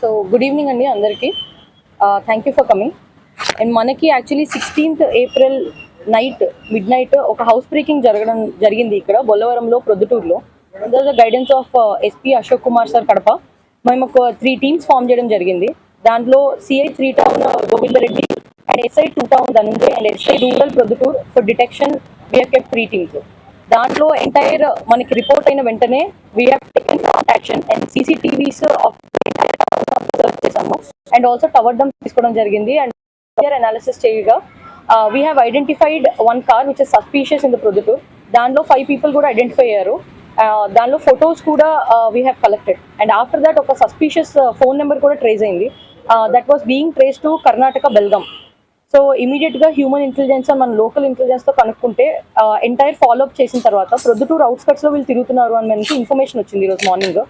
So good evening అండి అందరికీ. Thank you for coming and మనకి actually sixteenth April night midnight house house breaking జరగడం జరిగింది ఇక్కడ బొల్లవరంలో ప్రొద్దుటూరులో. Under the guidance of SP Ashok Kumar sir Kadapa మేము ఒక త్రీ టీమ్స్ ఫామ్ చేయడం జరిగింది. దాంట్లో CI three town Govindareddy and SI two town Dhanunjay and SI rural Proddatur. For detection we're kept three teams దాంట్లో entire మనకి report అయిన వెంటనే we have taken action and CCTVs of observe చేసాము and also tower dump తీసుకోవడం జరిగింది. And analysis చేయగా we have identified one car which is suspicious in the Proddatur దానిలో five people కూడా ఐడెంటిఫై అయ్యారు. దానిలో ఫొటోస్ కూడా we have collected and after that ఒక సస్పీషియస్ ఫోన్ నెంబర్ కూడా ట్రేస్ అయింది. That was being trace to Karnataka Belgaum so ఇమీడియట్గా human intelligence మన లోకల్ ఇంటెలిజెన్స్తో కనుక్కుంటే ఎంటైర్ ఫాలో అప్ చేసిన తర్వాత ప్రొద్దుటూరు అవుట్స్కట్స్లో వీళ్ళు తిరుగుతున్నారు అని మనకి ఇన్ఫర్మేషన్ వచ్చింది ఈరోజు మార్నింగ్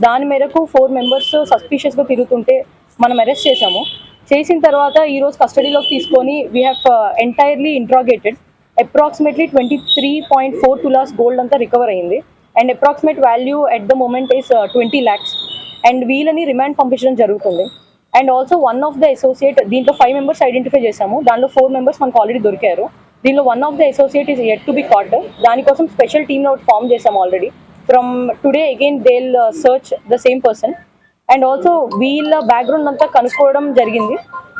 దాని మేరకు ఫోర్ మెంబర్స్ సస్పీషియస్గా తిరుగుతుంటే మనం అరెస్ట్ చేశాము. చేసిన తర్వాత ఈ రోజు కస్టడీలోకి తీసుకొని we have entirely interrogated approximately twenty three point four tolas gold అంతా రికవర్ అయింది. And approximate value at the moment is twenty lakhs and వీళ్ళని రిమాండ్ పంపించడం జరుగుతుంది. And also one of the associate దీంట్లో ఫైవ్ మెంబర్స్ ఐడెంటిఫై చేశాము. దాంట్లో four members మనకు already దొరికారు. దీనిలో one of the associate is yet to be caught దానికోసం స్పెషల్ టీమ్ అవుట్ ఫామ్ చేసాము already. From today again they'll search the same person and also వీళ్ళ background అంతా కనుక్కోవడం జరిగింది.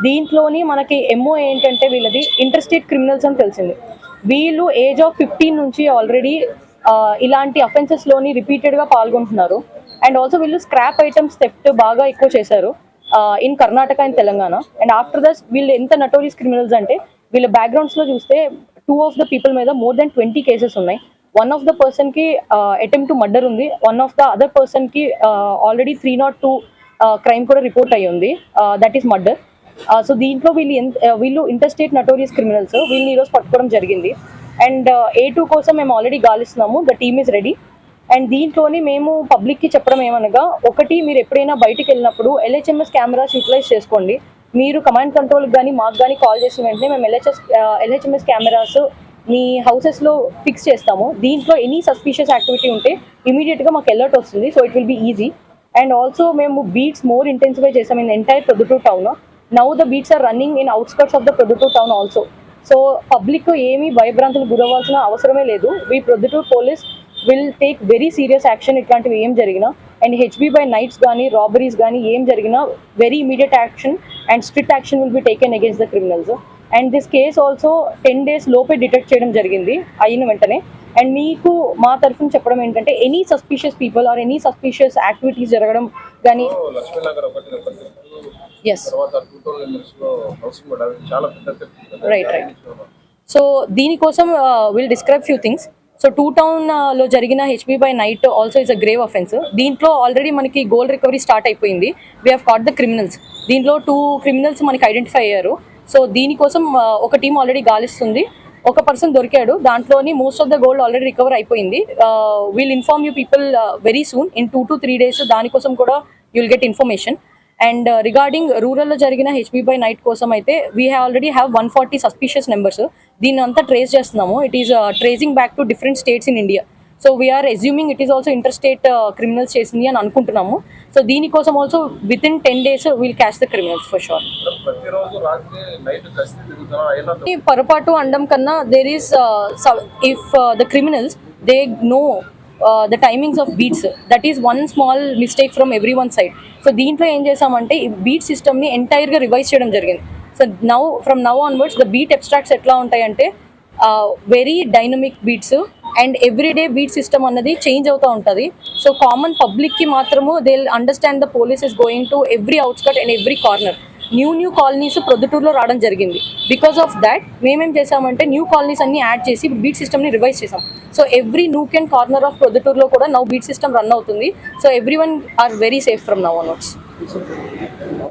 దీంట్లోని మనకి ఎంఓ ఏంటంటే వీళ్ళది ఇంటర్స్టేట్ క్రిమినల్స్ అని తెలిసింది. వీళ్ళు ఏజ్ ఆఫ్ ఫిఫ్టీన్ నుంచి ఆల్రెడీ ఇలాంటి అఫెన్సెస్లోని రిపీటెడ్గా పాల్గొంటున్నారు. అండ్ ఆల్సో వీళ్ళు స్క్రాప్ ఐటమ్స్ థెఫ్ట్ బాగా ఎక్కువ చేశారు. In Karnataka and Telangana and after this వీళ్ళు ఎంత నటోరియస్ క్రిమినల్స్ అంటే వీళ్ళ బ్యాక్గ్రౌండ్స్లో చూస్తే టూ ఆఫ్ ద పీపుల్ మీద మోర్ దెన్ ట్వంటీ కేసెస్ ఉన్నాయి. వన్ ఆఫ్ ద పర్సన్కి అటెంప్ట్ టు మర్డర్ ఉంది. వన్ ఆఫ్ ద అదర్ పర్సన్కి already three not two crime కూడా రిపోర్ట్ అయ్యి ఉంది. దట్ ఈస్ మర్డర్ సో దీంట్లో వీళ్ళు ఎంత వీళ్ళు ఇంటర్స్టేట్ నటోరియస్ క్రిమినల్స్ వీళ్ళని ఈరోజు పట్టుకోవడం జరిగింది. అండ్ ఏ టూ కోసం మేము already గాలిస్తున్నాము. The team is ready and దీంట్లోని మేము పబ్లిక్కి చెప్పడం ఏమనగా ఒకటి మీరు ఎప్పుడైనా బయటికి వెళ్ళినప్పుడు ఎల్హెచ్ఎంఎస్ కెమెరాస్ యూటిలైజ్ చేసుకోండి. మీరు కమాండ్ కంట్రోల్కి కానీ మాకు కానీ కాల్ చేసిన వెంటనే మేము ఎల్హెచ్ఎస్ ఎల్హెచ్ఎంఎస్ కెమెరాస్ మీ హౌసెస్లో ఫిక్స్ చేస్తాము. దీంట్లో ఎనీ సస్పీషియస్ యాక్టివిటీ ఉంటే ఇమీడియట్గా మాకు అలర్ట్ వస్తుంది. So it will be easy and also మేము బీట్స్ మోర్ ఇంటెన్సిఫై చేసాం in entire Proddatur town now the beats are running in outskirts of the Proddatur town also so public ఏమీ భయభ్రాంతులు గురవ్వాల్సిన అవసరమే లేదు. We Proddatur police will take very serious action ఇట్లాంటివి ఏం జరిగినా. అండ్ హెచ్బీ బై నైట్స్ కానీ రాబరీస్ కానీ ఏం జరిగినా very immediate action and strict action will be taken against the criminals and this case also ten days లోపే detect చేయడం జరిగింది అయిన వెంటనే. అండ్ మీకు మా తరఫున చెప్పడం ఏంటంటే any suspicious people or any suspicious activities జరగడం కానీ ఎస్ తర్వాత టూ థౌసండ్ ఇయర్స్లో హౌసింగ్ కూడా అది చాలా పెద్ద పెద్ద Right, right. సో దీనికోసం will describe few things so two టౌన్లో జరిగిన HB by night also is a grave offence దీంట్లో ఆల్రెడీ మనకి గోల్డ్ రికవరీ స్టార్ట్ అయిపోయింది. We have caught the criminals దీంట్లో టూ క్రిమినల్స్ మనకి ఐడెంటిఫై అయ్యారు. సో దీనికోసం uh, ఒక టీం ఆల్రెడీ గాలిస్తుంది. ఒక పర్సన్ దొరికాడు. దాంట్లోని most of the gold already recover అయిపోయింది. Will inform you people very soon in two to three days దానికోసం కూడా you'll get information and regarding రూరల్లో జరిగిన హెచ్బీ బై నైట్ కోసం అయితే we have already have one forty suspicious numbers దీన్ని అంతా trace చేస్తున్నాము it is tracing back to different states in India so we're assuming it is also inter state criminals చేసింది అని అనుకుంటున్నాము. సో దీనికోసం also within ten days will catch the criminals for sure పొరపాటు అనడం కన్నా there is if the criminals they know the timings of beats that is one small mistake from every one side so దీంట్లో ఏం చేసామంటే ఈ beat సిస్టమ్ని ఎంటైర్గా revise చేయడం జరిగింది. So now from now onwards the beat abstracts ఎట్లా ఉంటాయంటే very dynamic beats and everyday beat system అన్నది చేంజ్ అవుతూ ఉంటుంది. సో కామన్ పబ్లిక్కి మాత్రము they understand the police is going to every outskirt and every corner new new colonies ప్రొద్దుటూరులో రావడం జరిగింది. బికాస్ ఆఫ్ దాట్ మేమేం చేసామంటే న్యూ కాలనీస్ అన్ని యాడ్ చేసి బీట్ సిస్టమ్ని రివైజ్ చేసాం so every nook and corner of ప్రొద్దుటూరులో కూడా నౌ బీట్ సిస్టమ్ రన్ అవుతుంది. So everyone are very safe from now onwards